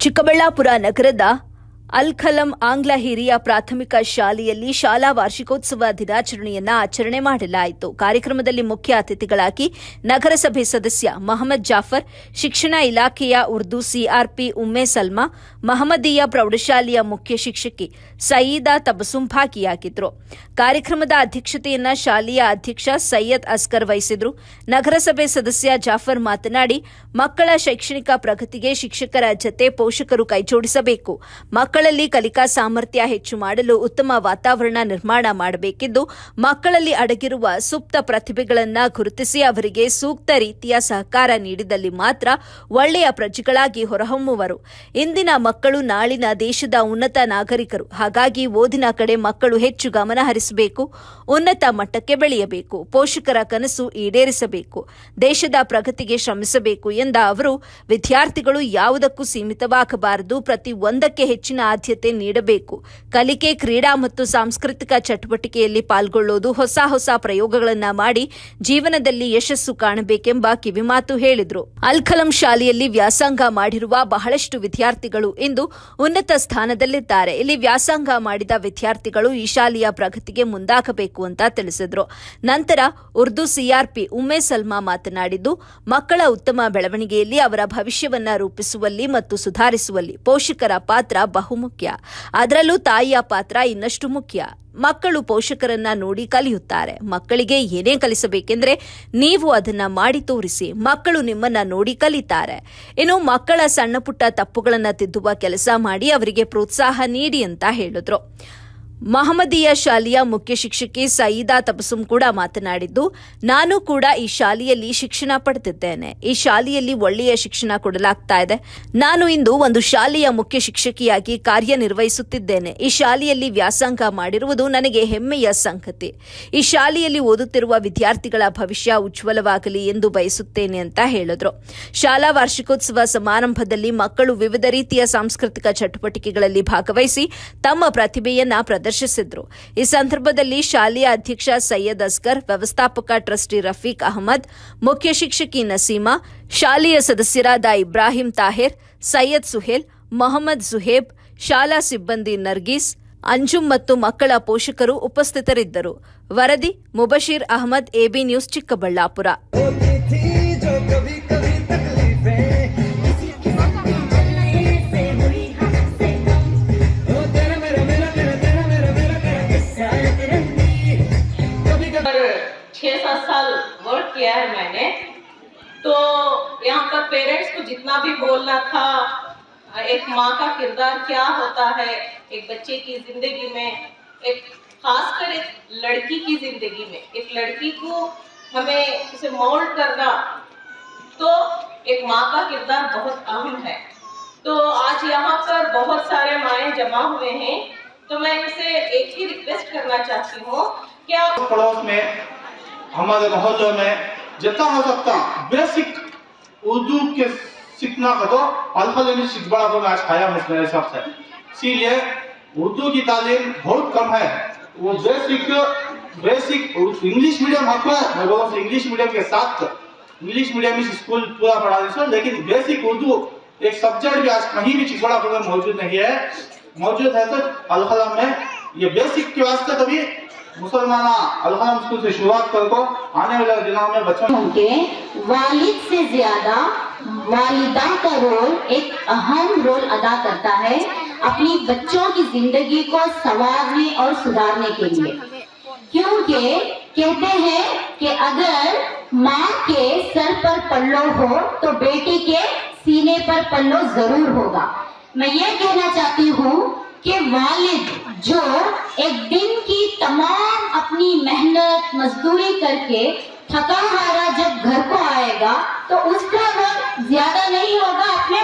ಚಿಕ್ಕಬಳ್ಳಾಪುರ ನಗರದ ಅಲ್ಖಲಂ ಆಂಗ್ಲ ಹಿರಿಯ ಪ್ರಾಥಮಿಕ ಶಾಲೆಯಲ್ಲಿ ಶಾಲಾ ವಾರ್ಷಿಕೋತ್ಸವ ದಿನಾಚರಣೆಯನ್ನ ಆಚರಣೆ ಮಾಡಲಾಯಿತು. ಕಾರ್ಯಕ್ರಮದಲ್ಲಿ ಮುಖ್ಯ ಅತಿಥಿಗಳಾಗಿ ನಗರಸಭೆ ಸದಸ್ಯ ಮಹಮ್ಮದ್ ಜಾಫರ್, ಶಿಕ್ಷಣ ಇಲಾಖೆಯ ಉರ್ದು ಸಿಆರ್ಪಿ ಉಮ್ಮೆ ಸಲ್ಮಾ, ಮಹಮ್ಮದೀಯ ಪ್ರೌಢಶಾಲೆಯ ಮುಖ್ಯ ಶಿಕ್ಷಕಿ ಸಯೀದಾ ತಬಸುಂ ಭಾಗಿಯಾಗಿದ್ದರು ಕಾರ್ಯಕ್ರಮದ ಅಧ್ಯಕ್ಷತೆಯನ್ನ ಶಾಲೆಯ ಅಧ್ಯಕ್ಷ ಸೈಯದ್ ಅಸ್ಕರ್ ವಹಿಸಿದ್ರು. ನಗರಸಭೆ ಸದಸ್ಯ ಜಾಫರ್ ಮಾತನಾಡಿ, ಮಕ್ಕಳ ಶೈಕ್ಷಣಿಕ ಪ್ರಗತಿಗೆ ಶಿಕ್ಷಕರ ಜತೆ ಪೋಷಕರು ಕೈಜೋಡಿಸಬೇಕು. ಮಕ್ಕಳಲ್ಲಿ ಕಲಿಕಾ ಸಾಮರ್ಥ್ಯ ಹೆಚ್ಚು ಮಾಡಲು ಉತ್ತಮ ವಾತಾವರಣ ನಿರ್ಮಾಣ ಮಾಡಬೇಕಿದ್ದು, ಮಕ್ಕಳಲ್ಲಿ ಅಡಗಿರುವ ಸುಪ್ತ ಪ್ರತಿಭೆಗಳನ್ನು ಗುರುತಿಸಿ ಅವರಿಗೆ ಸೂಕ್ತ ರೀತಿಯ ಸಹಕಾರ ನೀಡಿದಲ್ಲಿ ಮಾತ್ರ ಒಳ್ಳೆಯ ಪ್ರಜೆಗಳಾಗಿ ಹೊರಹೊಮ್ಮುವರು. ಇಂದಿನ ಮಕ್ಕಳು ನಾಳಿನ ದೇಶದ ಉನ್ನತ ನಾಗರಿಕರು. ಹಾಗಾಗಿ ಓದಿನ ಕಡೆ ಮಕ್ಕಳು ಹೆಚ್ಚು ಗಮನ ಹರಿಸಬೇಕು, ಉನ್ನತ ಮಟ್ಟಕ್ಕೆ ಬೆಳೆಯಬೇಕು, ಪೋಷಕರ ಕನಸು ಈಡೇರಿಸಬೇಕು, ದೇಶದ ಪ್ರಗತಿಗೆ ಶ್ರಮಿಸಬೇಕು ಎಂದ ಅವರು, ವಿದ್ಯಾರ್ಥಿಗಳು ಯಾವುದಕ್ಕೂ ಸೀಮಿತವಾಗಬಾರದು, ಪ್ರತಿ ಒಂದಕ್ಕೆ ಹೆಚ್ಚಿನ ಆದ್ಯತೆ ನೀಡಬೇಕು. ಕಲಿಕೆ, ಕ್ರೀಡಾ ಮತ್ತು ಸಾಂಸ್ಕೃತಿಕ ಚಟುವಟಿಕೆಯಲ್ಲಿ ಪಾಲ್ಗೊಳ್ಳುವುದು ಹೊಸ ಹೊಸ ಪ್ರಯೋಗಗಳನ್ನು ಮಾಡಿ ಜೀವನದಲ್ಲಿ ಯಶಸ್ಸು ಕಾಣಬೇಕೆಂಬ ಕಿವಿಮಾತು ಹೇಳಿದ್ರು. ಅಲ್ಖಲಂ ಶಾಲೆಯಲ್ಲಿ ವ್ಯಾಸಂಗ ಮಾಡಿರುವ ಬಹಳಷ್ಟು ವಿದ್ಯಾರ್ಥಿಗಳು ಇಂದು ಉನ್ನತ ಸ್ಥಾನದಲ್ಲಿದ್ದಾರೆ. ಇಲ್ಲಿ ವ್ಯಾಸಂಗ ಮಾಡಿದ ವಿದ್ಯಾರ್ಥಿಗಳು ಈ ಶಾಲೆಯ ಪ್ರಗತಿಗೆ ಮುಂದಾಗಬೇಕು ಅಂತ ತಿಳಿಸಿದ್ರು. ನಂತರ ಉರ್ದು ಸಿಆರ್ಪಿ ಉಮೇ ಸಲ್ಮಾ ಮಾತನಾಡಿದ್ದು, ಮಕ್ಕಳ ಉತ್ತಮ ಬೆಳವಣಿಗೆಯಲ್ಲಿ ಅವರ ಭವಿಷ್ಯವನ್ನ ರೂಪಿಸುವಲ್ಲಿ ಮತ್ತು ಸುಧಾರಿಸುವಲ್ಲಿ ಪೋಷಕರ ಪಾತ್ರ ಬಹುಮುಖ್ಯ ಅದರಲ್ಲೂ ತಾಯಿಯ ಪಾತ್ರ ಇನ್ನಷ್ಟು ಮುಖ್ಯ. ಮಕ್ಕಳು ಪೋಷಕರನ್ನ ನೋಡಿ ಕಲಿಯುತ್ತಾರೆ. ಮಕ್ಕಳಿಗೆ ಏನೇ ಕಲಿಸಬೇಕೆಂದ್ರೆ ನೀವು ಅದನ್ನ ಮಾಡಿ ತೋರಿಸಿ, ಮಕ್ಕಳು ನಿಮ್ಮನ್ನ ನೋಡಿ ಕಲಿತಾರೆ. ಇನ್ನು ಮಕ್ಕಳ ಸಣ್ಣ ಪುಟ್ಟ ತಪ್ಪುಗಳನ್ನ ತಿದ್ದುವ ಕೆಲಸ ಮಾಡಿ ಅವರಿಗೆ ಪ್ರೋತ್ಸಾಹ ನೀಡಿ ಅಂತ ಹೇಳಿದ್ರು. ಮಹಮ್ಮದೀಯ ಶಾಲೆಯ ಮುಖ್ಯ ಶಿಕ್ಷಕಿ ಸಯೀದಾ ತಪಸುಂ ಕೂಡ ಮಾತನಾಡಿದ್ದು, ನಾನು ಕೂಡ ಈ ಶಾಲೆಯಲ್ಲಿ ಶಿಕ್ಷಣ ಪಡೆದಿದ್ದೇನೆ. ಈ ಶಾಲೆಯಲ್ಲಿ ಒಳ್ಳೆಯ ಶಿಕ್ಷಣ ಕೊಡಲಾಗ್ತಾ ಇದೆ. ನಾನು ಇಂದು ಒಂದು ಶಾಲೆಯ ಮುಖ್ಯ ಶಿಕ್ಷಕಿಯಾಗಿ ಕಾರ್ಯನಿರ್ವಹಿಸುತ್ತಿದ್ದೇನೆ. ಈ ಶಾಲೆಯಲ್ಲಿ ವ್ಯಾಸಂಗ ಮಾಡಿರುವುದು ನನಗೆ ಹೆಮ್ಮೆಯ ಸಂಗತಿ. ಈ ಶಾಲೆಯಲ್ಲಿ ಓದುತ್ತಿರುವ ವಿದ್ಯಾರ್ಥಿಗಳ ಭವಿಷ್ಯ ಉಜ್ವಲವಾಗಲಿ ಎಂದು ಬಯಸುತ್ತೇನೆ ಅಂತ ಹೇಳಿದ್ರು. ಶಾಲಾ ವಾರ್ಷಿಕೋತ್ಸವ ಸಮಾರಂಭದಲ್ಲಿ ಮಕ್ಕಳು ವಿವಿಧ ರೀತಿಯ ಸಾಂಸ್ಕೃತಿಕ ಚಟುವಟಿಕೆಗಳಲ್ಲಿ ಭಾಗವಹಿಸಿ ತಮ್ಮ ಪ್ರತಿಭೆಯನ್ನ ಪ್ರದರ್ಶಿಸಿದ್ರು. ಈ ಸಂದರ್ಭದಲ್ಲಿ ಶಾಲೆಯ ಅಧ್ಯಕ್ಷ ಸೈಯದ್ ಅಸ್ಕರ್, ವ್ಯವಸ್ಥಾಪಕ ಟ್ರಸ್ಟಿ ರಫೀಕ್ ಅಹಮದ್, ಮುಖ್ಯ ಶಿಕ್ಷಕಿ ನಸೀಮಾ, ಶಾಲೆಯ ಸದಸ್ಯರಾದ ಇಬ್ರಾಹಿಂ ತಾಹಿರ್, ಸೈಯದ್ ಸುಹೇಲ್, ಮೊಹಮ್ಮದ್ ಜುಹೇಬ್ ಶಾಲಾ ಸಿಬ್ಬಂದಿ ನರ್ಗೀಸ್, ಅಂಜುಮ್ ಮತ್ತು ಮಕ್ಕಳ ಪೋಷಕರು ಉಪಸ್ಥಿತರಿದ್ದರು. ವರದಿ, ಮುಬಶೀರ್ ಅಹಮದ್, ಎಬಿ ನ್ಯೂಸ್ ಚಿಕ್ಕಬಳ್ಳಾಪುರ. पर पेरेंट्स को जितना भी बोलना था, एक माँ का किरदार क्या होता है, एक बच्चे की ज़िंदगी में, एक खासकर एक लड़की की ज़िंदगी में, एक लड़की को हमें उसे मोल्ड करना तो एक माँ का किरदार बहुत अहम है। तो आज यहाँ पर बहुत सारे माए जमा हुए हैं तो मैं इनसे एक ही रिक्वेस्ट करना चाहती हूँ कि आप पड़ोस में, हमारे मोहल्लों में, जितना हो सकता बेसिक उर्दू के सीखना का तो अल्फ़ा इंग्लिश बड़ा को मैं आज खाया हूँ मेरे हिसाब से। इसीलिए उर्दू की तालीम बहुत कम है। वो बेसिक बेसिक इंग्लिश मीडियम हक है। मैं बोला इंग्लिश मीडियम के साथ इंग्लिश मीडियम स्कूल पूरा पढ़ा देते लेकिन बेसिक उर्दू एक सब्जेक्ट भी आज कहीं भी चिकबड़ापुर में मौजूद नहीं है, मौजूद है तो अलखलम में ये बेसिक के वास्ते तभी मुसलमान अलखलम स्कूल से शुरुआत कर को आने वाले दिनों में बच्चों के वालिद से ज़्यादा वालिदा का रोल एक अहम रोल अदा करता है अपनी बच्चों की ज़िंदगी को संवारने और सुधारने के लिए। क्योंकि कहते हैं कि अगर माँ के सर पर पल्लो हो तो बेटी के सीने पर पल्लो ज़रूर होगा। मैं ये कहना चाहती हूँ कि वालिद जो एक दिन की तमाम अपनी मेहनत, मजदूरी करके थका हारा जब घर को आएगा तो उसका वक्त ज़्यादा नहीं होगा अपने